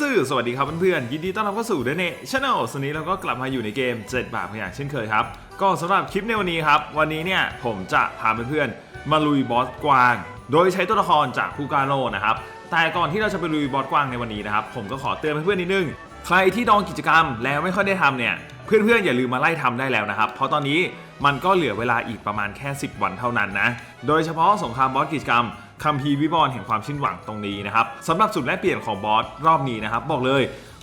สื่อสวัสดีครับเพื่อนๆยินดีต้อนรับเข้าสู่เดเน่ช n แนลวันนี้เราก็กลับมาอยู่ในเกม 7 บาทอย่างเช่นเคยครับ ก็สำหรับคลิปในวันนี้ครับ วันนี้เนี่ยผมจะพาเพื่อนๆมาลุยบอสกวาง โดยใช้ตัวละครจากคูกาโนนะครับ แต่ก่อนที่เราจะไปลุยบอสกวางในวันนี้นะครับ ผมก็ขอเตือนเพื่อนๆนิดนึง ใครที่ดองกิจกรรมแล้วไม่ค่อยได้ทำเนี่ยเพื่อนๆอย่าลืมมาไล่ทำได้แล้วนะครับ เพราะตอนนี้มันก็เหลือเวลาอีกประมาณแค่ 10 วันเท่านั้นนะ โดยเฉพาะสงครามบอสกิจกรรม คำพีวิบอลแห่งความชิ้นหวังตรงนี้นะครับสำหรับสุดแลกเปลี่ยนของบอสรอบนี้นะครับ บอกเลย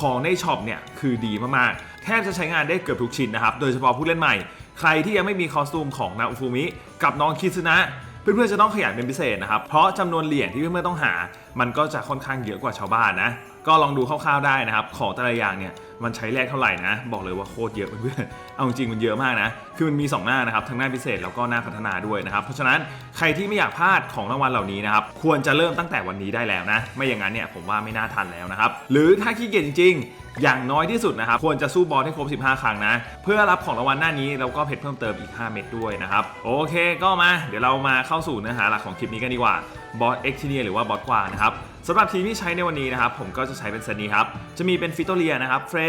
ของในช็อปเนี่ยคือดีมากๆ แทบจะใช้งานได้เกือบทุกชิ้นนะครับ โดยเฉพาะผู้เล่นใหม่ ใครที่ยังไม่มีคอสตูมของนาอุฟูมิ กับน้องคิซึนะเพื่อนๆจะต้องขยันเป็นพิเศษนะครับ เพราะจำนวนเหรียญที่เพื่อนๆต้องหา มันก็จะค่อนข้างเยอะกว่าชาวบ้านนะ ก็ลองดูคร่าวๆได้นะครับ ของแต่ละอย่างเนี่ยมันใช้แรกเท่าไหร่นะ บอกเลยว่าโคตรเยอะเพื่อนๆเอาจริงๆมันเยอะมากนะ คือมันมี 2 หน้านะครับ ทั้งหน้าพิเศษแล้วก็หน้าพัฒนาด้วยนะครับ เพราะฉะนั้นใครที่ไม่อยากพลาดของรางวัลเหล่านี้นะครับ ควรจะเริ่มตั้งแต่วันนี้ได้แล้วนะ ไม่อย่างนั้นเนี่ยผมว่าไม่น่าทันแล้วนะครับ หรือถ้าขี้เกียจจริงๆอย่างน้อยที่สุดนะครับ ควรจะสู้บอสให้ครบ 15 ครั้งนะ เพื่อรับของรางวัลหน้านี้แล้วก็เพชรเพิ่มเติมอีก 5 เม็ดด้วยนะครับ โอเคก็มา เดี๋ยวเรามาเข้าสู่เนื้อหาหลักของคลิปนี้กันดีกว่าบอสเอ็กทีเนียหรือว่าบอสกวางนะครับ สำหรับทีมที่ใช้ในวันนี้นะครับ ผมก็จะใช้เป็นเซตนี้ครับ จะมีเป็นฟิโตเรียนะครับเฟร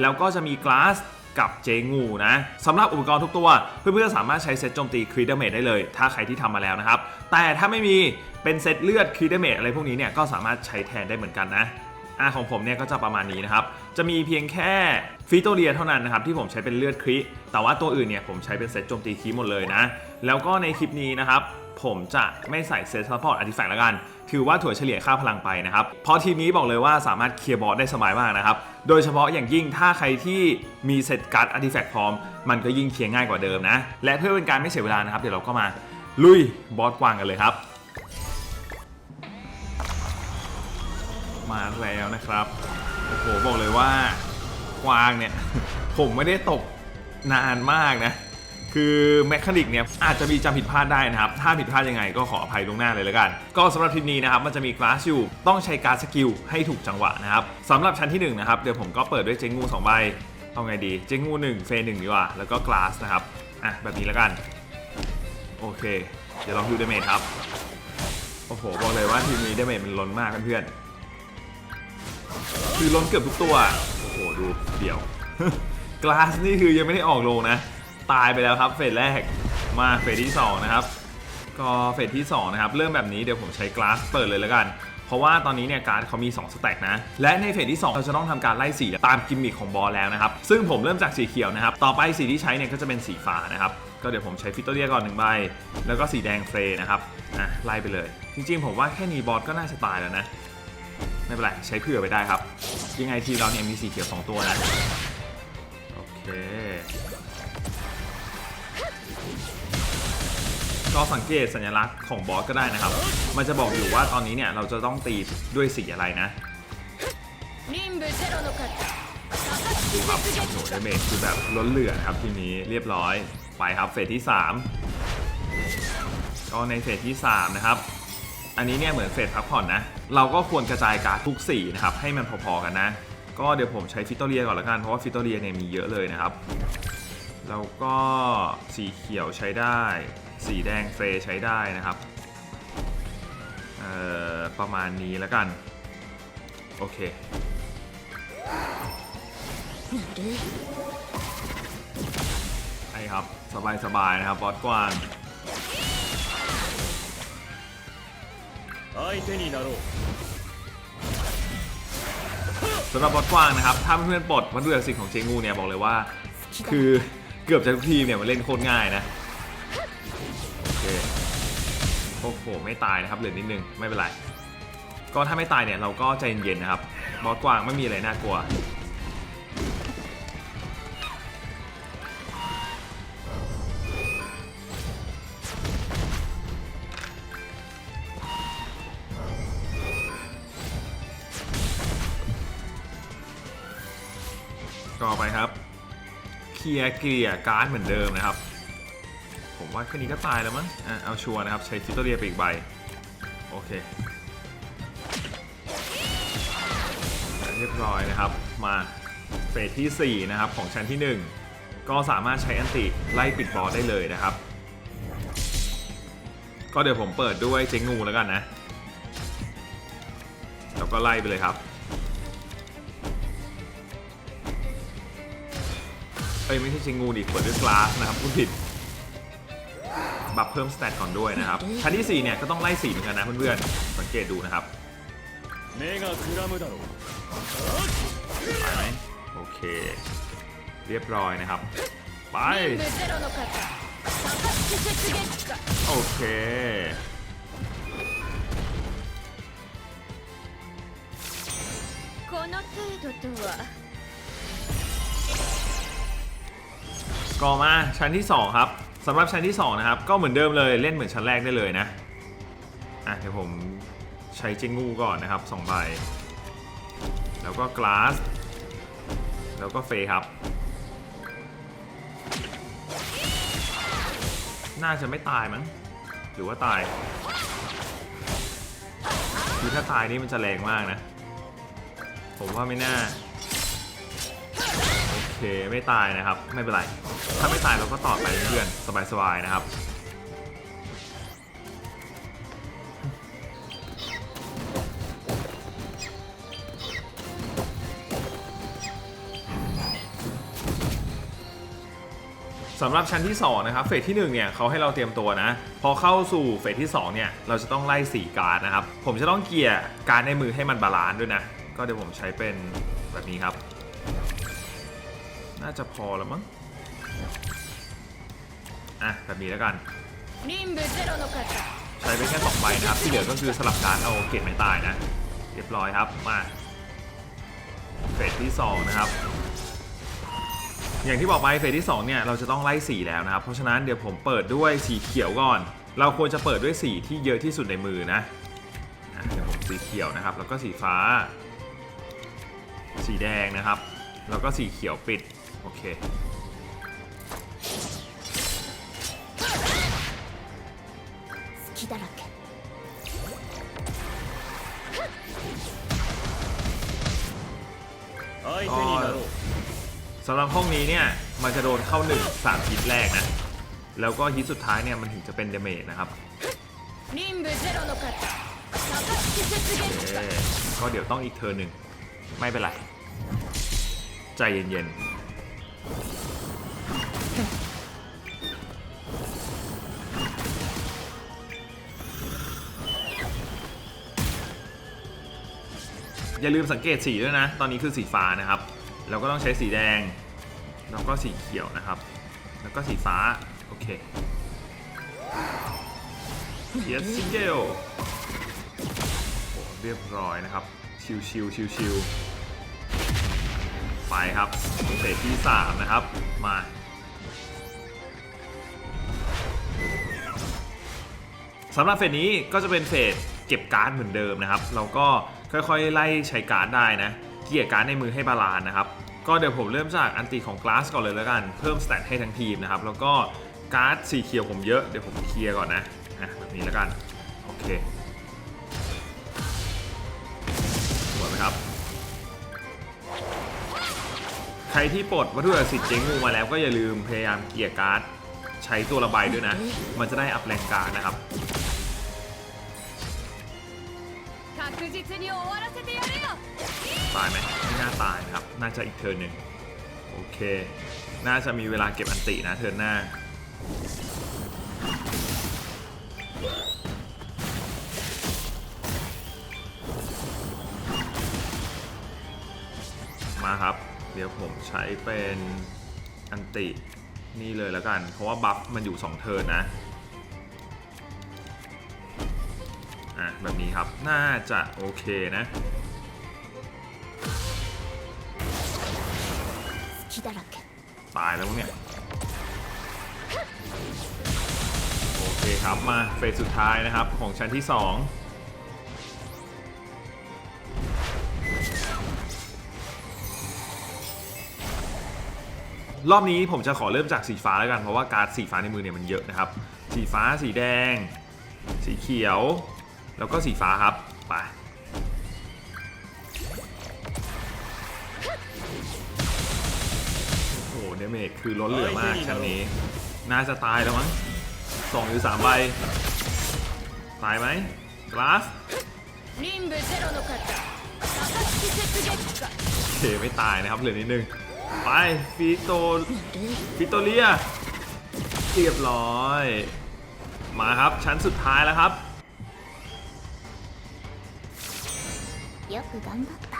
แล้วก็จะมีกลาสกับเจงูนะสำหรับอุปกรณ์ทุกตัว เพื่อนๆสามารถใช้เซตโจมตีครีเดเมดได้เลย ถ้าใครที่ทำมาแล้วนะครับ แต่ถ้าไม่มีเป็นเซตเลือดครีเดเมดอะไรพวกนี้เนี่ยก็สามารถใช้แทนได้เหมือนกันนะอาของผมเนี่ยก็จะประมาณนี้นะครับ จะมีเพียงแค่ฟิโตเรียเท่านั้นนะครับที่ผมใช้เป็นเลือดครีแต่ว่าตัวอื่นเนี่ยผมใช้เป็นเซตโจมตีครีหมดเลยนะ แล้วก็ในคลิปนี้นะครับ ผมจะไม่ใส่เซตซัพพอร์ตอาร์ติแฟกต์แล้วกัน ถือว่าถั่วเฉลี่ยค่าพลังไปนะครับ เพราะทีมนี้บอกเลยว่าสามารถเคลียร์บอสได้สบายมากนะครับ โดยเฉพาะอย่างยิ่งถ้าใครที่มีเซตการ์ดอาร์ติแฟกต์พร้อม มันก็ยิ่งเคลียร์ง่ายกว่าเดิมนะ และเพื่อเป็นการไม่เสียเวลานะครับ เดี๋ยวเราก็มาลุยบอสกวางกันเลยครับ มาแล้วนะครับ โอ้โหบอกเลยว่ากวางเนี่ยผมไม่ได้ตกนานมากนะ คือแมคานิกเนี่ยอาจจะมีจำผิดพลาดได้นะครับ ถ้าผิดพลาดยังไงก็ขออภัยล่วงหน้าเลยแล้วกัน ก็สำหรับทีมนี้นะครับมันจะมีคลาสอยู่ ต้องใช้การสกิลให้ถูกจังหวะนะครับสำหรับชั้นที่1นะครับเดี๋ยวผมก็เปิดด้วยเจงู2ใบเอาไงดี เจงู1 เฟย์หนึ่งดีกว่า แล้วก็กลาสนะครับอะแบบนี้แล้วกัน โอเค เดี๋ยวลองดูเดเมจครับ โอ้โหบอกเลยว่าทีมนี้เดเมจมันล้นมากเพื่อนคือล้นเกือบทุกตัว โอ้โหดูเดี๋ยวกลาสนี่คือยังไม่ได้ออกโรงนะ ตายไปแล้วครับเฟสแรกมาเฟสที่2นะครับก็เฟสที่2นะครับเริ่มแบบนี้เดี๋ยวผมใช้กลาสเปิดเลยแล้วกัน เพราะว่าตอนนี้เนี่ยการ์ดเขามี 2 สแต็กนะ และในเฟสที่ 2 เราจะต้องทำการไล่สีตามกิมมิคของบอลแล้วนะครับ ซึ่งผมเริ่มจากสีเขียวนะครับ ต่อไปสีที่ใช้เนี่ยก็จะเป็นสีฟ้านะครับ ก็เดี๋ยวผมใช้ฟิโตเรียก่อนหนึ่งใบ แล้วก็สีแดงเฟรนะครับอะไล่ไปเลย จริงๆ ผมว่าแค่นี้บอสก็น่าจะตายแล้วนะไม่เป็นไรใช้เผื่อไปได้ครับยังไงทีเราเนี่ยมีสีเขียวสองตัวนะโอเค น้สังเกตสัญลักษณ์ของบอสก็ได้นะครับ มันจะบอกอยู่ว่าตอนนี้เนี่ยเราจะต้องตีด้วยสีอะไรนะดูครับโหดเมจคือแบบล้นเหลือครับทีนี้เรียบร้อยไปครับเฟสที่ 3 ก็ในเฟสที่ 3 นะครับ อันนี้เนี่ยเหมือนเฟสพักผ่อนนะ เราก็ควรกระจายการทุกสีนะครับ ให้มันพอๆกันนะ ก็เดี๋ยวผมใช้ฟิโตเรียก่อนละกัน เพราะว่าฟิโตเรียเนี่ยมีเยอะเลยนะครับ แล้วก็สีเขียวใช้ได้ สีแดงเซใช้ได้นะครับประมาณนี้แล้วกัน โอเคไอ้ครับ สบายสบายนะครับ บอสกวางสำหรับบอสกวางนะครับ ถ้าเพื่อนๆปลดวัตถุดักสิ่งของเจงูเนี่ย บอกเลยว่า คือเกือบจะทุกทีเนี่ย มันเล่นโคตรง่ายนะ โหไม่ตายนะครับเหลือนิดนึงไม่เป็นไร ก็ถ้าไม่ตายเนี่ยเราก็ใจเย็นๆนะครับบอสกวางไม่มีอะไรน่ากลัว ก็ไปครับ เคลียร์เกลียการ์ดเหมือนเดิมนะครับ ว่าแค่นี้ก็ตายแล้วมั้งอะเอาชัวร์นะครับ ใช้ฟิตเตอร์เรียไปอีกใบ โอเค เรียบร้อยนะครับ มาเฟสที่ 4 นะครับ ของชั้นที่ 1 ก็สามารถใช้อันติไล่ปิดบอสได้เลยนะครับ ก็เดี๋ยวผมเปิดด้วยเจงงูแล้วกันนะ แล้วก็ไล่ไปเลยครับเอ้ยไม่ใช่เจงงูดิเปิดด้วยกลาสนะครับพูดผิด บัฟเพิ่มสเตตก่อนด้วยนะครับชั้นที่ 4 เนี่ยก็ต้องไล่สีเหมือนกันนะเพื่อนๆ สังเกตดูนะครับไปโอเค เรียบร้อยนะครับ ไป โอเคก็มาชั้นที่ 2 ครับ สำหรับชั้นที่ 2 นะครับ ก็เหมือนเดิมเลยเล่นเหมือนชั้นแรกได้เลยนะอะเดี๋ยวผมใช้เจงงูก่อนนะครับ2ใบแล้วก็กลาสแล้วก็เฟย์ครับ น่าจะไม่ตายมั้งหรือว่าตายคือถ้าตายนี่มันจะแรงมากนะ ผมว่าไม่น่า เคไม่ตายนะครับ ไม่เป็นไร ถ้าไม่ตายเราก็ต่อไปเพื่อนสบายๆนะครับสำหรับชั้นที่ 2 นะครับ เฟสที่ 1 เนี่ยเขาให้เราเตรียมตัวนะ พอเข้าสู่เฟสที่ 2 เนี่ย เราจะต้องไล่ 4 การนะครับ ผมจะต้องเกียร์การในมือให้มันบาลานซ์ด้วยนะ ก็เดี๋ยวผมใช้เป็นแบบนี้ครับ น่าจะพอแล้วมั้ง อะ แบบนี้แล้วกัน ใช้ไปแค่สองใบนะครับ ที่เหลือก็คือสลับการเอาเกตไม่ตายนะ เรียบร้อยครับ มา เฟสที่ 2 นะครับ อย่างที่บอกไปเฟสที่ 2 เนี่ย เราจะต้องไล่สีแล้วนะครับ เพราะฉะนั้นเดี๋ยวผมเปิดด้วยสีเขียวก่อน เราควรจะเปิดด้วยสีที่เยอะที่สุดในมือนะเดี๋ยวผมสีเขียวนะครับ แล้วก็สีฟ้า สีแดงนะครับ แล้วก็สีเขียวปิด โอเค 隙だらけ相手になろう สำหรับห้องนี้เนี่ย มันจะโดนเข้า 1 3ฮิตแรกนะ แล้วก็ฮิตสุดท้ายเนี่ยมันถึงจะเป็นเดเมจนะครับ 任務ゼロの方高槻雪月 เอ 花 ก็เดี๋ยวต้องอีกเทอร์นหนึ่ง ไม่เป็นไร ใจเย็นๆ อย่าลืมสังเกตสีด้วยนะ ตอนนี้คือสีฟ้านะครับ เราก็ต้องใช้สีแดง แล้วก็สีเขียวนะครับ แล้วก็สีฟ้า โอเคเยสซิเกลโอ้เรียบร้อยนะครับ ชิวชิวชิวชิวๆไปครับเฟสที่ 3 นะครับ มาสำหรับเฟสนี้ก็จะเป็นเฟสเก็บการ์ดเหมือนเดิมนะครับ เราก็ ค่อยๆ ไล่ใช้การ์ดได้นะ เกี่ยการ์ดในมือให้บาลานนะครับ ก็เดี๋ยวผมเริ่มจากอันติของกลาสก่อนเลยแล้วกัน เพิ่มสเตตให้ทั้งทีมนะครับ แล้วก็การ์ดสีเขียวผมเยอะ เดี๋ยวผมเคลียร์ก่อนนะอะแบบนี้แล้วกัน โอเคสวยไหมครับ ใครที่ปลดวัตถุศักดิ์สิทธิ์เจ๊งงูมาแล้วก็อย่าลืมพยายามเกลี่ยการ์ดใช้ตัวระบายด้วยนะ มันจะได้อัพแรงการ์ดนะครับ ตายไหมไม่น่าตายนะครับ น่าจะอีกเทิร์นหนึ่งโอเค น่าจะมีเวลาเก็บอันตินะเทิร์นหน้า มาครับ เดี๋ยวผมใช้เป็นอันตินี่เลยแล้วกัน เพราะว่าบัฟมันอยู่ 2 เทิร์นนะ แบบนี้ครับ น่าจะโอเคนะ ตายแล้วเนี่ย โอเคครับมาเฟสสุดท้ายนะครับของชั้นที่ 2รอบนี้ผมจะขอเริ่มจากสีฟ้าแล้วกันเพราะว่าการ์ดสีฟ้าในมือเนี่ยมันเยอะนะครับ สีฟ้าสีแดง สีเขียว แล้วก็สีฟ้าครับไปโอ้โหเดเมจคือล้นเหลือมากชั้นนี้ น่าจะตายแล้วมั้งสองหรือสามใบ ตายไหมกลาสเคไม่ตายนะครับเหลือนิดนึง ไปฟิโตฟิโตเลียเรียบร้อย มาครับชั้นสุดท้ายแล้วครับ よく頑張った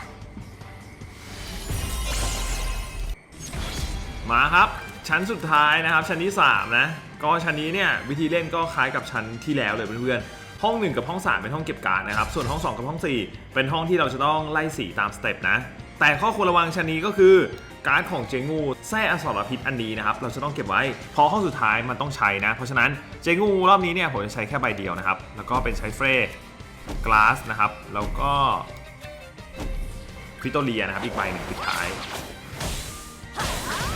มาครับชั้นสุดท้ายนะครับ ชั้นที่ 3 นะ ก็ชั้นนี้เนี่ยวิธีเล่นก็คล้ายกับชั้นที่แล้วเลยเพื่อนๆห้อง 1 กับห้อง 3 เป็นห้องเก็บการ์ดนะครับ ส่วนห้อง 2 กับห้อง 4 เป็นห้องที่เราจะต้องไล่สีตามสเต็ปนะ แต่ข้อควรระวังชั้นนี้ก็คือการ์ดของเจงูแท้อสรพิษอันนี้นะครับ เราจะต้องเก็บไว้เพอห้องสุดท้ายมันต้องใช้นะ เพราะฉะนั้นเจงูรอบนี้เนี่ยผมจะใช้แค่ใบเดียวนะครับ แล้วก็เป็นใช้เฟรกลาสนะครับแล้วก็ ฟิโตเลียนะครับ อีกใบหนึ่งปิดท้าย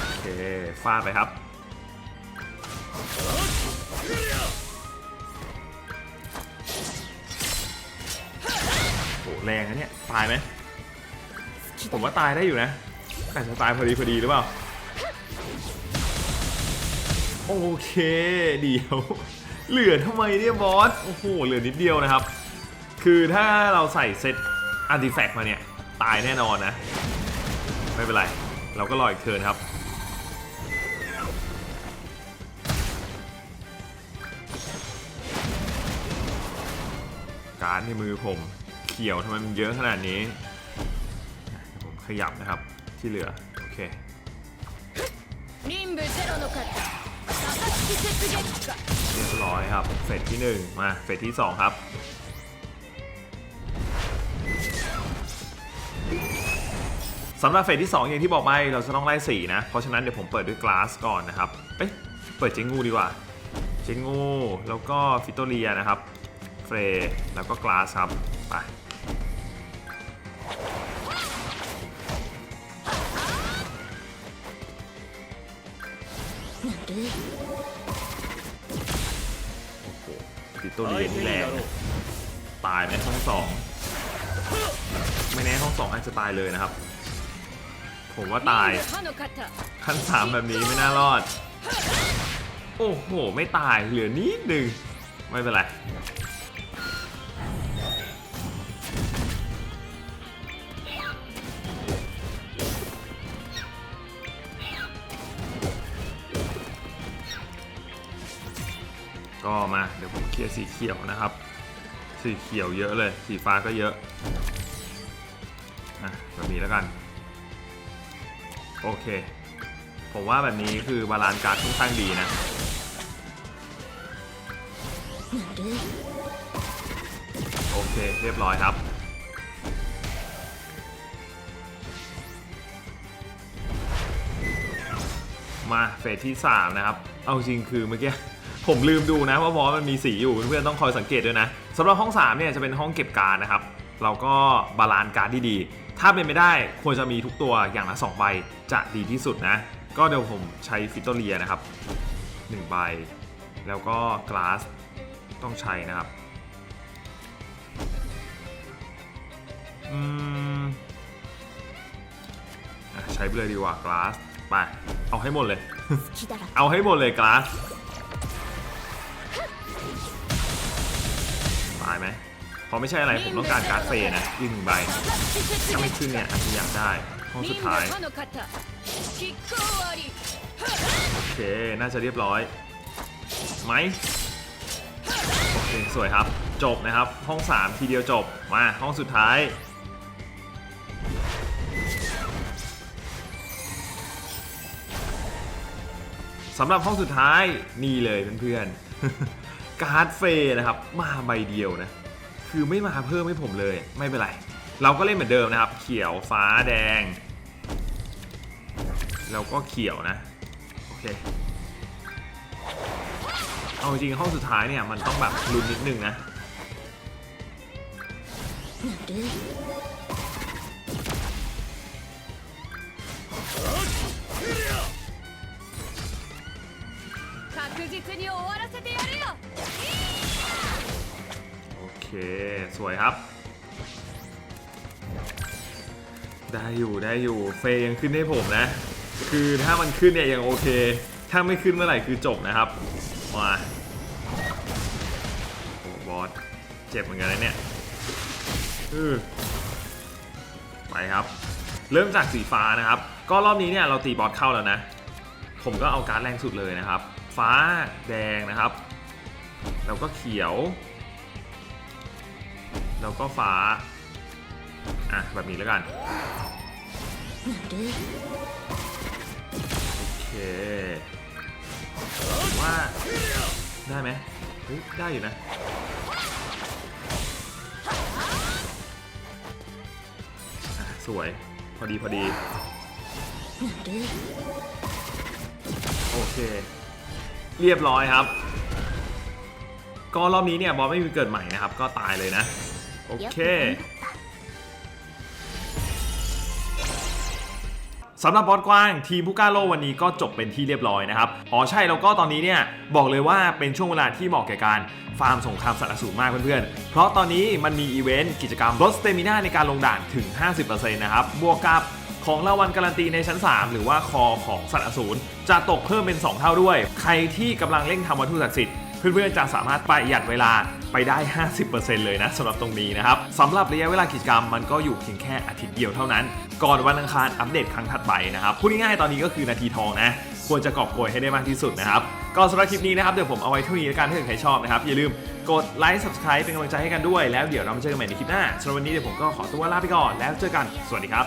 โอเคฟาดไปครับ โหแรงนะเนี่ย ตายไหม ผมว่าตายได้อยู่นะแต่จะตายพอดีพอดีหรือเปล่า โอเคเดียว เหลือทำไมเนี่ยบอส โอ้โห เหลือนิดเดียวนะครับ คือถ้าเราใส่เซตอาร์ติแฟกต์มาเนี่ย ตายแน่นอนนะ ไม่เป็นไร เราก็รออีกเทินครับ การในมือผมเขียวทำไมมันเยอะขนาดนี้ ผมขยับนะครับที่เหลือ โอเคเรียบร้อยครับเฟสที่ 1 มาเฟสที่ 2 ครับ สำหรับเฟสที่ 2 อย่างที่บอกไปเราจะต้องไล่สีนะ เพราะฉะนั้นเดี๋ยวผมเปิดด้วยกลาสก่อนนะครับ เอ๊ะเปิดเจงูดีกว่า เจงูแล้วก็ฟิโตเรียนะครับ เฟรแล้วก็กลาสครับ ไป โอ้ฟิโตเรียนแรงตายไหมห้องสอง ไม่แน่ห้องสองอาจจะตายเลยนะครับ ผมว่าตาย ขั้นสามแบบนี้ไม่น่ารอด โอ้โห ไม่ตาย เหลือนิดหนึ่ง ไม่เป็นไร ก็มาเดี๋ยวผมเคลียร์สีเขียวนะครับ สีเขียวเยอะเลย สีฟ้าก็เยอะ อะแบบนี้แล้วกัน โอเค ผมว่าแบบนี้คือบาลานซ์การ์ดค่อนข้างดีนะ โอเค เรียบร้อยครับ มาเฟสที่ 3 นะครับ เอาจริงคือเมื่อกี้ผมลืมดูนะว่าบอสมันมีสีอยู่เพื่อนๆต้องคอยสังเกตด้วยนะสำหรับห้อง 3 เนี่ยจะเป็นห้องเก็บการ์ดนะครับ เราก็บาลานซ์การ์ดที่ดี ถ้าเป็นไม่ได้ควรจะมีทุกตัวอย่างละ2ใบจะดีที่สุดนะ ก็เดี๋ยวผมใช้ฟิโตเรียนะครับ1ใบ แล้วก็กลาสต้องใช้นะครับอืมใช้ไปเลยดีกว่ากลาสไปเอาให้หมดเลย เอาให้หมดเลยกลาสตายไหม พอไม่ใช่อะไรผมต้องการการ์ดเซนะอีกหนึ่งใบถ้าไม่ขึ้นเนี่ยอาจจะอยากได้ห้องสุดท้ายโอเคน่าจะเรียบร้อยไหมโอเคสวยครับ จบนะครับห้อง 3 ทีเดียวจบมาห้องสุดท้ายสำหรับห้องสุดท้ายนี่เลยเพื่อนๆการ์ดเฟนะครับมาใบเดียวนะ คือไม่มาเพิ่มให้ผมเลยไม่เป็นไร เราก็เล่นเหมือนเดิมนะครับ เขียวฟ้าแดง แล้วก็เขียวนะ โอเค เอาจริงห้องสุดท้ายเนี่ย มันต้องแบบลุ้นนิดนึงนะ確実に終 โสวยครับ ได้อยู่ได้อยู่เฟยยังขึ้นให้ผมนะ คือถ้ามันขึ้นเนี่ยยังโอเค ถ้าไม่ขึ้นเมื่อไหร่คือจบนะครับมาโอ้บอสเจ็บเหมือนกันนะเนี่ยอไปครับ เริ่มจากสีฟ้านะครับ ก็รอบนี้เนี่ยเราตีบอสเข้าแล้วนะ ผมก็เอาการดแรงสุดเลยนะครับ ฟ้าแดงนะครับ แล้วก็เขียว แล้วก็ฟ้า อะ แบบนี้แล้วกัน โอเคว่าได้ไหมเฮ้ยได้อยู่นะอะสวย พอดีพอดี โอเค เรียบร้อยครับ ก็รอบนี้เนี่ยบอสไม่มีเกิดใหม่นะครับ ก็ตายเลยนะ โอเคสำหรับบอสกว้างทีมผู้กล้าโลวันนี้ก็จบเป็นที่เรียบร้อยนะครับ อ๋อใช่แล้วก็ตอนนี้เนี่ยบอกเลยว่าเป็นช่วงเวลาที่เหมาะแก่การฟาร์มสงครามสัตว์อสูรมากเพื่อนๆ เพราะตอนนี้มันมีอีเวนต์กิจกรรมลดสเตมิน่าในการลงด่านถึง 50%นะครับ บวกกับของรางวัลการันตีในชั้น 3 หรือว่าคอของสัตว์อสูรจะตกเพิ่มเป็น 2 เท่าด้วย ใครที่กำลังเร่งทำวัตถุศักดิ์สิทธิ์ เพื่อนๆจะสามารถประหยัดเวลาไปได้ 50%เลยนะสำหรับตรงนี้นะครับสำหรับระยะเวลากิจกรรมมันก็อยู่เพียงแค่อาทิตย์เดียวเท่านั้น ก่อนวันอังคารอัปเดตครั้งถัดไปนะครับพูดง่ายๆตอนนี้ก็คือนาทีทองนะควรจะกอบโกยให้ได้มากที่สุดนะครับก็สำหรับคลิปนี้นะครับเดี๋ยวผมเอาไว้เท่านี้แล้วกันถ้าเกิดใครชอบนะครับอย่าลืมกดไลค์ subscribe เป็นกำลังใจให้กันด้วยแล้วเดี๋ยวเรามาเจอกันใหม่ในคลิปหน้าสำหรับวันนี้เดี๋ยวผมก็ขอตัวลาไปก่อนแล้วเจอกันสวัสดีครับ